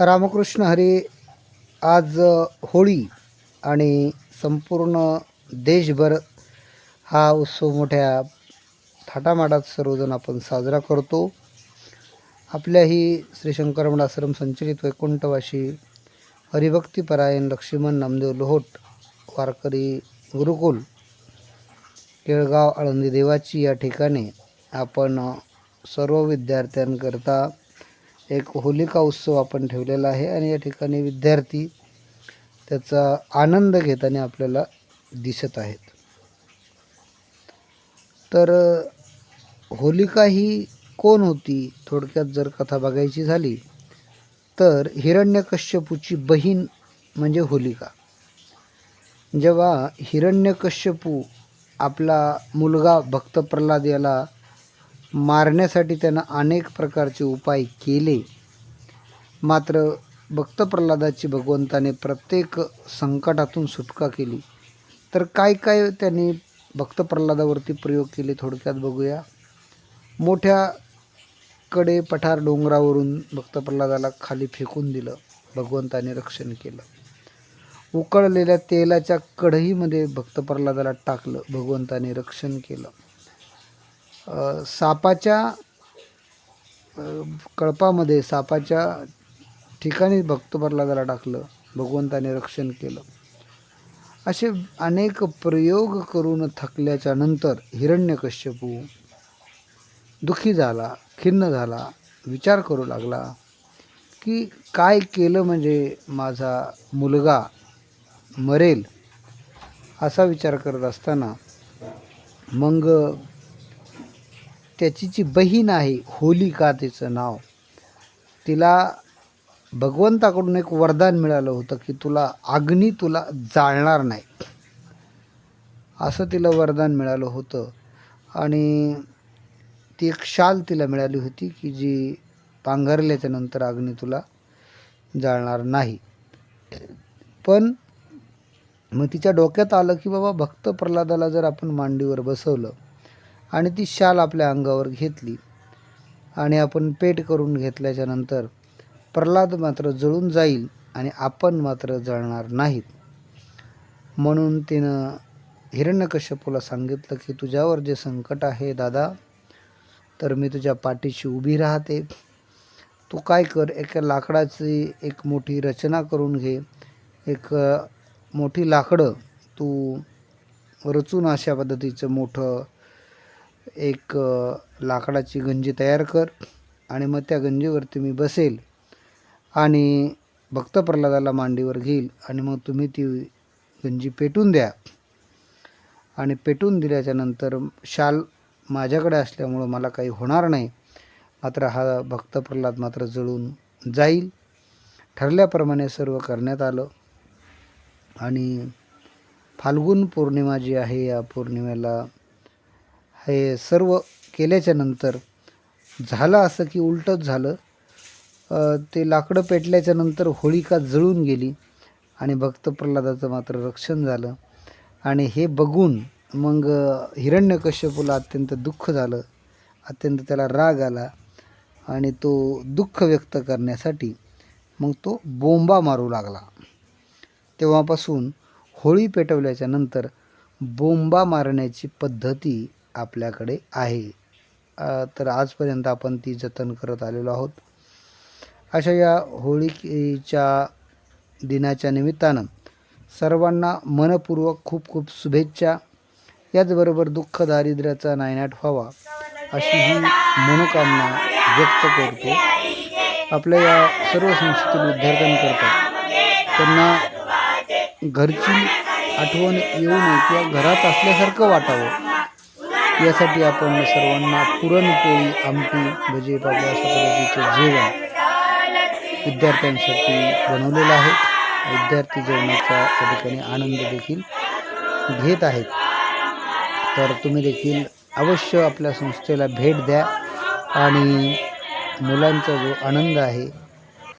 रामकृष्ण हरी आज होळी आणि संपूर्ण देशभर हा उत्सव मोठ्या थाटामाटात सर्वजण आपण साजरा करतो. आपल्याही श्री शंकरमठ आश्रम संचलित वैकुंठवाशी हरिभक्तीपरायण लक्ष्मण नामदेव लोहोट वारकरी गुरुकुल केळगाव आळंदी देवाची या ठिकाणी आपण सर्व विद्यार्थ्यांकरता एक होलिका उत्सव आपण ठेवलेला आहे आणि या ठिकाणी विद्यार्थी त्याचा आनंद घेताना आपल्याला दिसत आहेत. तर होलिका ही कोण होती? थोडक्यात जर कथा बघायची झाली तर हिरण्यकश्यपूची बहीण म्हणजे होलिका. जेव्हा हिरण्यकश्यपू आपला मुलगा भक्त प्रल्हाद याला मारण्यासाठी त्यानं अनेक प्रकारचे उपाय केले. मात्र भक्त प्रल्हादाची भगवंताने प्रत्येक संकटातून सुटका केली. तर काय काय त्यांनी भक्त प्रल्हादावरती प्रयोग केले थोडक्यात बघूया. मोठ्या कडे पठार डोंगरावरून भक्त प्रल्हादाला खाली फेकून दिलं. भगवंताने रक्षण केलं. उकळलेल्या तेलाच्या कढईमध्ये भक्त प्रल्हादाला टाकलं. भगवंताने रक्षण केलं. सापाच्या कळपामध्ये सापाच्या ठिकाणी भक्त जरा टाकलं भगवंताने रक्षण केलं. असे अनेक प्रयोग करून थकल्याच्या नंतर हिरण्यकश्यपू दुःखी झाला खिन्न झाला विचार करू लागला की काय केलं म्हणजे माझा मुलगा मरेल असा विचार करत असताना मग त्याची जी बहीण आहे होलिका तिचं नाव तिला भगवंताकडून एक वरदान मिळालं होतं की तुला अग्नी तुला जाळणार नाही. असं तिला वरदान मिळालं होतं. आणि ती एक शाल तिला मिळाली होती की जी पांघरल्याच्या नंतर अग्नी तुला जाळणार नाही. पण मग तिच्या डोक्यात आलं की बाबा भक्त प्रल्हादाला जर आपण मांडीवर बसवलं आणि ती शाल आपल्या अंगावर घेतली. आणि आपण पेट करून घेतल्याच्या नंतर प्रल्हाद मात्र जळून जाईल आणि आपण मात्र जळणार नाहीत. म्हणून तिनं हिरण्यकश्यपूला सांगितलं की तुझ्यावर जे संकट आहे दादा तर मी तुझ्या पाठीशी उभी राहते. तू काय कर एका लाकडाची एक मोठी रचना करून घे. एक मोठी लाकडं तू रचून अशा पद्धतीचं मोठं एक लाकडाची गंजी तयार कर आणि मग त्या गंजीवरती मी बसेल आणि भक्त प्रल्हादाला मांडीवर घेईल आणि मग तुम्ही ती गंजी पेटून द्या. आणि पेटून दिल्याच्या नंतर शाल माझ्याकडे असल्यामुळं मला काही होणार नाही. मात्र हा भक्त प्रल्हाद मात्र जळून जाईल. ठरल्याप्रमाणे सर्व करण्यात आलं. आणि फाल्गुन पौर्णिमा जी आहे या पौर्णिमेला हे सर्व केल्याच्यानंतर झालं असं की उलटंच झालं. ते लाकडं पेटल्याच्या नंतर होळिका जळून गेली आणि भक्त प्रल्हादाचं मात्र रक्षण झालं. आणि हे बघून मग हिरण्यकश्यपूला अत्यंत दुःख झालं. अत्यंत त्याला राग आला आणि तो दुःख व्यक्त करण्यासाठी मग तो बोंबा मारू लागला. तेव्हापासून होळी पेटवल्याच्या नंतर बोंबा मारण्याची पद्धती आपल्याकडे आहे. तर आजपर्यंत आपण ती जतन करत आलेलो आहोत. अशा या होळीच्या दिनाच्या निमित्तानं सर्वांना मनपूर्वक खूप खूप शुभेच्छा. याचबरोबर दुःख दारिद्र्याचा नायनाट व्हावा अशी ही मनोकामना व्यक्त करतो. आपल्या या सर्व संस्थेतील विद्यार्थ्यांकरता त्यांना घरची आठवण येऊ नये किंवा घरात असल्यासारखं वाटावं. यासाठी आपण सर्वांना पुरणपोळी आमटी भजे पापड अशा पद्धतीचं जेवण विद्यार्थ्यांसाठी बनवलेलं आहे. विद्यार्थी जेवणाचा या ठिकाणी आनंद देखील घेत आहेत. तर तुम्ही देखील अवश्य आपल्या संस्थेला भेट द्या. आणि मुलांचा जो आनंद आहे